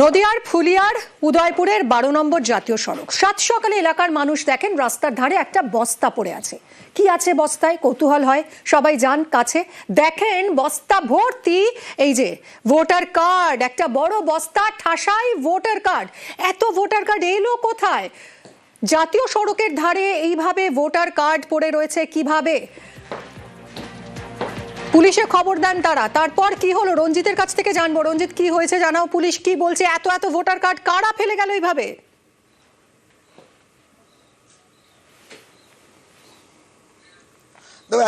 নদিয়ার ফুলিয়ার উদয়পুরের বারো নম্বর জাতীয় সড়ক। সাত সকালে এলাকার মানুষ দেখেন রাস্তার ধারে একটা বস্তা পড়ে আছে। কি আছে বস্তায়? কৌতূহল হয়। সবাই যান কাছে। দেখেন বস্তা ভর্তি। এই যে ভোটার কার্ড, একটা বড় বস্তা, ঠাসাই ভোটার কার্ড। এত ভোটার কার্ড এলো কোথায়? জাতীয় সড়কের ধারে এইভাবে ভোটার কার্ড পড়ে রয়েছে কীভাবে? পুলিশে খবর দেন তারা। তারপর কি হলো? রঞ্জিতের কাছ থেকে জানব। রঞ্জিত, কি হয়েছে জানাও? পুলিশ কি বলছে? এত এত ভোটার কার্ড কারা ফেলে গেল এইভাবে?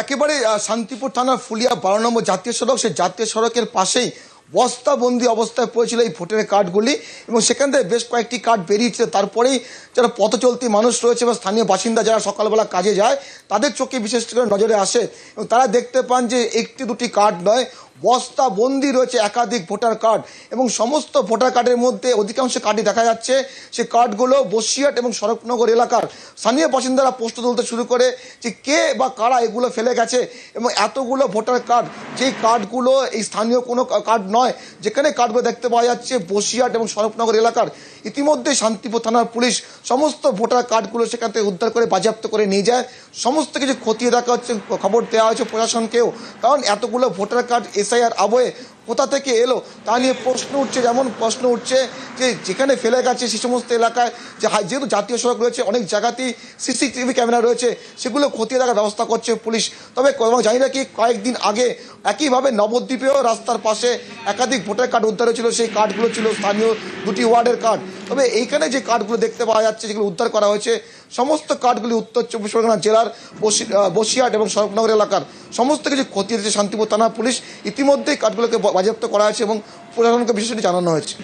একেবারে শান্তিপুর থানার ফুলিয়া বারো নম্বর জাতীয় সড়ক, সেই জাতীয় সড়কের পাশেই বস্তাবন্দি অবস্থায় পড়েছিল এই ভোটের কার্ডগুলি এবং সেখান থেকে বেশ কয়েকটি কার্ড বেরিয়েছে তারপরেই যারা পথ চলতি মানুষ রয়েছে বা স্থানীয় বাসিন্দা যারা সকালবেলা কাজে যায়, তাদের চোখে বিশেষ করে নজরে আসে এবং তারা দেখতে পান যে একটি দুটি কার্ড নয় বস্তা বন্দি রয়েছে একাধিক ভোটার কার্ড এবং সমস্ত ভোটার কার্ডের মধ্যে অধিকাংশ কার্ডই দেখা যাচ্ছে। সে কার্ডগুলো বসিয়াট এবং শরৎনগর এলাকার স্থানীয় বাসিন্দারা প্রশ্ন তুলতে শুরু করে যে কে বা কারা এগুলো ফেলে গেছে এবং এতগুলো ভোটার কার্ড, যেই কার্ডগুলো এই স্থানীয় কোনো কার্ড নয়, যেখানে কার্ডগুলো দেখতে পাওয়া যাচ্ছে বসিয়াট এবং শরৎনগর এলাকার। ইতিমধ্যে শান্তিপুর থানার পুলিশ সমস্ত ভোটার কার্ডগুলো সেখান থেকে উদ্ধার করে বাজেয়াপ্ত করে নিয়ে যায়। সমস্ত কিছু খতিয়ে দেখা হচ্ছে, খবর দেওয়া হয়েছে প্রশাসনকেও। কারণ এতগুলো ভোটার কার্ড এসআইআর আবহে কোথা থেকে এলো তা নিয়ে প্রশ্ন উঠছে, যেমন প্রশ্ন উঠছে যে যেখানে ফেলে গেছে সে সমস্ত এলাকায়, যে যেহেতু জাতীয় সড়ক রয়েছে, অনেক জায়গাতেই সিসিটিভি ক্যামেরা রয়েছে, সেগুলো খতিয়ে দেখার ব্যবস্থা করছে পুলিশ। তবে জানি না কি কয়েকদিন আগে একইভাবে নবদ্বীপেও রাস্তার পাশে একাধিক ভোটার কার্ড উদ্ধার হয়েছিল, সেই কার্ডগুলো ছিল স্থানীয় দুটি ওয়ার্ডের কার্ড। তবে এইখানে যে কার্ডগুলো দেখতে পাওয়া যাচ্ছে যেগুলো উদ্ধার করা হয়েছে সমস্ত কার্ডগুলি উত্তর চব্বিশ পরগনা জেলার বসি- আহ, বসিরহাট এবং শরৎনগর এলাকার সমস্ত কিছু ক্ষতি হয়েছে। শান্তিপুর থানা পুলিশ ইতিমধ্যেই কার্ডগুলোকে বাজেয়াপ্ত করা হয়েছে এবং প্রশাসনকে বিষয়টি জানানো হয়েছে।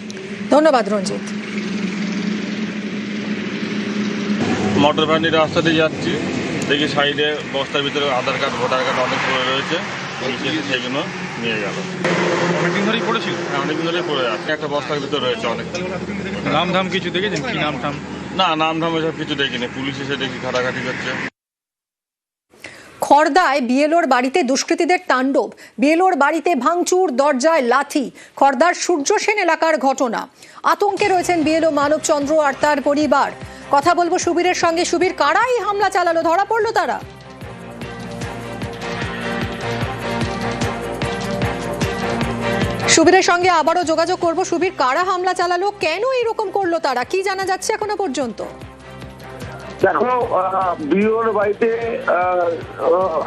ধন্যবাদ রঞ্জিত। মোটর ভ্যান দিয়ে যাচ্ছি। দেখি সাইডে বস্তার ভিতরে আধার কার্ড ভোটার কার্ড অনেক পড়ে রয়েছে। এসে সেগুলো নিয়ে গেল। অনেকদিন ধরেই পড়েছিল? হ্যাঁ, অনেকদিন ধরে পড়ে আছে। একটা বস্তার ভিতরে রয়েছে অনেক। নাম ধাম কিছু দেখেছেন? কি নাম টাম না নাম ধাম এসব কিছু দেখিনি। পুলিশ এসে দেখি ঘাটাঘাটি করছে। খর্দায় বিএলওর বাড়িতে দুষ্কৃতীদের তাণ্ডব। বিএলওর বাড়িতে ভাঙচুর দরজায় লাথি। খর্দার সূর্য সেন এলাকার ঘটনা। আতঙ্কে রয়েছেন বিএলও মানবচন্দ্র আর তার পরিবার। কথা বলব সুবীরের সঙ্গে। সুবীর কারাই হামলা চালালো? ধরা পড়ল তারা? সুবীরের সঙ্গে আবারও যোগাযোগ করব। সুবীর কারা হামলা চালালো? কেন এরকম করল তারা? কি জানা যাচ্ছে এখনও পর্যন্ত? দেখো বিওর বাড়িতে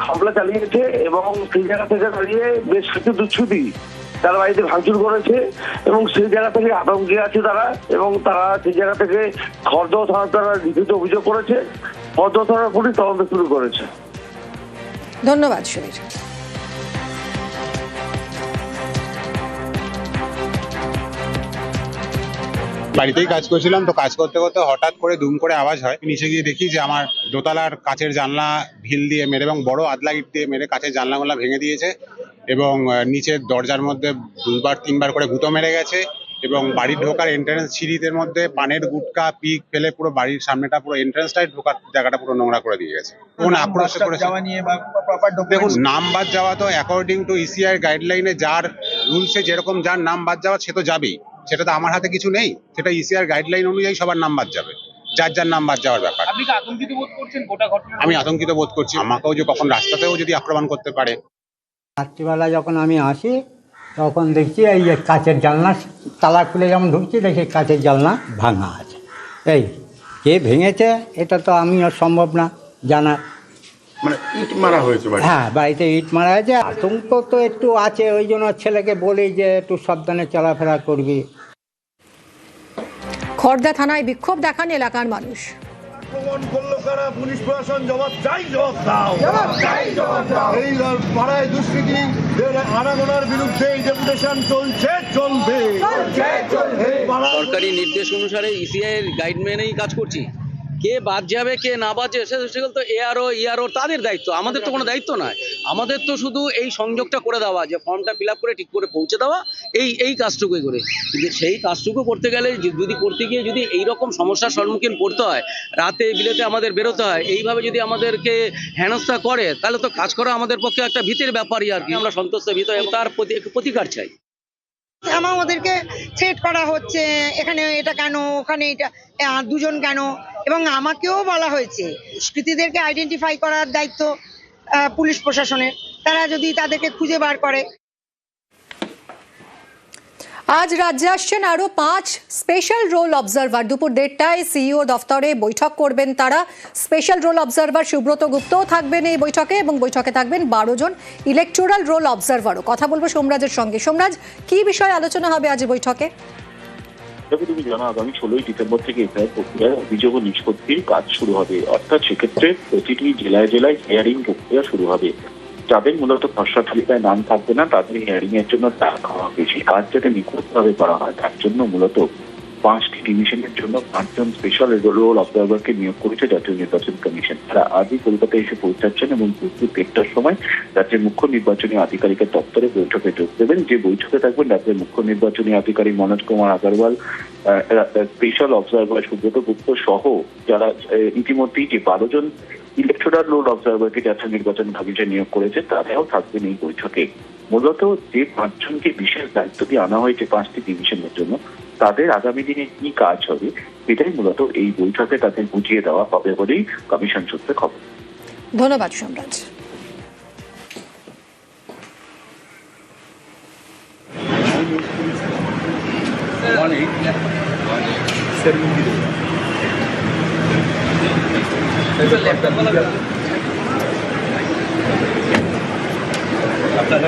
হামলা চালিয়েছে এবং সেই জায়গা থেকে দাঁড়িয়ে বেশ কিছু দুচ্ছুতি তারা বাড়িতে ভাঙচুর করেছে এবং সেই জায়গা থেকে আতঙ্কে আছে তারা এবং তারা সেই জায়গা থেকে খর্দ থানা তারা লিখিত অভিযোগ করেছে। খর্দ থানার পুলিশ তদন্ত শুরু করেছে। ধন্যবাদ সুবীর। বাড়িতেই কাজ করছিলাম তো কাজ করতে করতে হঠাৎ করে দুম করে আওয়াজ হয়। নিচে গিয়ে দেখি যে আমার দোতলার কাচের জানলা ভিল দিয়ে মেরে এবং বড় আদলা ইট দিয়ে মেরে কাচের জানলাগুলো ভেঙে দিয়েছে এবং নিচের দরজার মধ্যে দুবার তিনবার করে গুঁতো মেরে গেছে এবং বাড়ির ঢোকার এন্ট্রান্স সিঁড়িদের মধ্যে পানের গুটকা পিক ফেলে পুরো বাড়ির সামনেটা পুরো এন্ট্রান্সটাই ঢোকার জায়গাটা পুরো নোংরা করে দিয়ে গেছে। কোন আক্রোশ করেছে? দেখুন নাম বাদ যাওয়া তো অ্যাকর্ডিং টু ইসিআই গাইডলাইনে যার রুলসে যেরকম যার নাম বাদ যাওয়া সে তো যাবেই। সেটা তো আমার হাতে কিছু নেই সেটা ইসিআর গাইডলাইন অনুযায়ী সবার নাম্বার যাবে যার যার নাম্বার যাওয়ার ব্যাপার। আপনি কি আতঙ্কিত বোধ করছেন গোটা ঘটনা আমি আতঙ্কিত বোধ করছি আমাকেও যে কখন রাস্তাতেও যদি আক্রমণ করতে পারে। রাত্রিবেলা যখন আমি আসি তখন দেখছি এই যে কাচের জানলা তালা খুলে যেমন ঢুকছি দেখি কাঁচের জানলা ভাঙা আছে। এই কে ভেঙেছে এটা তো আমি আর সম্ভব না জানা মানে ইট মারা হয়েছে হ্যাঁ বাড়িতে ইট মারা আছে আতঙ্ক তো একটু আছে ওই জন্য ছেলেকে বলি যে একটু সাবধানে চলাফেরা করবি। খর্দা থানায় বিক্ষোভ দেখান এলাকার মানুষ। আক্রমণ করল কারা? পুলিশ প্রশাসন জবাব চাই জবাব দাও। এই পাড়ায় দুষ্কৃতি আনাগোনার বিরুদ্ধে ডেপুটেশন চলছে চলবে। এই পাড়ায়- সরকারি নির্দেশ অনুসারে ইসিআই এর গাইড মেনেই কাজ করছি। কে বাদ যাবে, কে না বাদ যাবে সেগুলো তো এআরও ইআরও তাদের দায়িত্ব। আমাদের তো কোনো দায়িত্ব নয়। আমাদের তো শুধু এই সংযোগটা করে দেওয়া, যে ফর্মটা ফিল করে ঠিক করে পৌঁছে দেওয়া, এই এই কাজটুকুই করে। কিন্তু সেই কাজটুকু করতে গেলে যদি করতে গিয়ে যদি এই রকম সমস্যার সম্মুখীন পড়তে হয়, রাতে বিলেতে আমাদের বেরোতে হয়, এইভাবে যদি আমাদেরকে হেনস্থা করে, তাহলে তো কাজ করা আমাদের পক্ষে একটা ভীতির ব্যাপারই আর কি। আমরা সন্তুষ্ট, ভীত এবং তার প্রতি প্রতিকার চাই। আমার ওদেরকে থ্রেট করা হচ্ছে, এখানে এটা কেন, ওখানে এটা দুজন কেন? এবং আমাকেও বলা হয়েছে দুষ্কৃতীদেরকে আইডেন্টিফাই করার দায়িত্ব পুলিশ প্রশাসনের। তারা যদি তাদেরকে খুঁজে বার করে। আজ রাজ্যে আসছেন আরও পাঁচ স্পেশাল রোল অবজারভার দুপুর দেড়টায় সিইও দফতরে বৈঠক করবেন তারা। স্পেশাল রোল অবজারভার সুব্রত গুপ্তও থাকবেন এই বৈঠকে এবং বৈঠকে থাকবেন বারো জন ইলেকটোরাল রোল অবজারভারও কথা বলব সোমরাজের সঙ্গে। সোমরাজ, কি বিষয়ে আলোচনা হবে আজ বৈঠকে? তবে তুমি জানো, আগামী ষোলোই ডিসেম্বর থেকে এফআইআর প্রক্রিয়ায় অভিযোগ নিষ্পত্তির কাজ শুরু হবে। অর্থাৎ সেক্ষেত্রে প্রতিটি জেলায় জেলায় হিয়ারিং প্রক্রিয়া শুরু হবে। যাদের মূলত খসড়া তালিকায় নাম থাকবে না, তাদের হিয়ারিং এর জন্য ডাকা হবে। সেই কাজ যাতে নিখুঁতভাবে করা হয়। তার জন্য মূলত পাঁচটি ডিভিশনের জন্য পাঁচজন স্পেশাল রোল অবজারভারকে নিয়োগ করেছে জাতীয় নির্বাচন কমিশন। তারা আজই কলকাতায় এসে পৌঁছাচ্ছেন এবং দুপুর দেড়টার সময় রাজ্যের মুখ্য নির্বাচনী আধিকারিকের দপ্তরে বৈঠকে যোগ দেবেন। যে বৈঠকে থাকবেন রাজ্যের মুখ্য নির্বাচনী আধিকারিক মনোজ কুমার আগরওয়াল স্পেশাল অবজারভার সুব্রত গুপ্ত সহ যারা ইতিমধ্যেই যে বারো জন ইলেকট্রাল রোল অবজারভারকে জাতীয় নির্বাচন কমিশন নিয়োগ করেছে, তারাও থাকবেন এই বৈঠকে। মূলত যে পাঁচজনকে বিশেষ দায়িত্ব দিয়ে আনা হয়েছে পাঁচটি ডিভিশনের জন্য তাদের আগামী দিনে কি কাজ হবে সেটাই মূলত এই বৈঠকে তাদের বুঝিয়ে দেওয়া হবে বলেই কমিশন সূত্রে খবর। ধন্যবাদ সোমরাজ আপনার